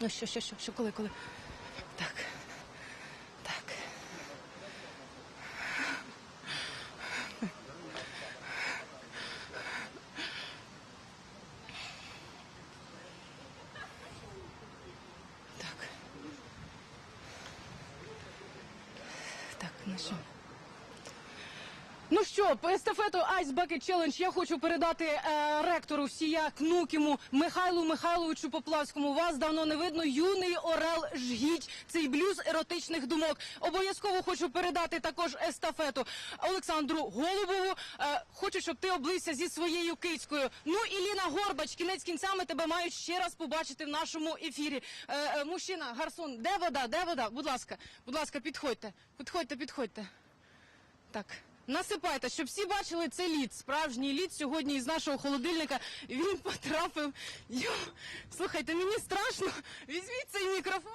Ну що, що, що, що, коли, коли? Так. Так. Так. Так, ну що? Ну що, по естафету Ice Bucket Challenge я хочу передати е, ректору всія Кнукіму Михайлу Михайловичу Поплавському. Вас давно не видно. Юний Орел Жгіть. Цей блюз еротичних думок. Обов'язково хочу передати також естафету Олександру Голубову. Е, хочу, щоб ти облився зі своєю кицькою. Ну і Ліна Горбач. Кінець кінцями тебе мають ще раз побачити в нашому ефірі. Е, е, мужчина, гарсон, де вода? Де вода? Будь ласка, будь ласка, підходьте, підходьте, підходьте. Так. Насипайте, щоб всі бачили це лід. Справжній лід сьогодні із нашого холодильника. Він потрапив. Йо, слухайте, мені страшно. Візьміть цей мікрофон.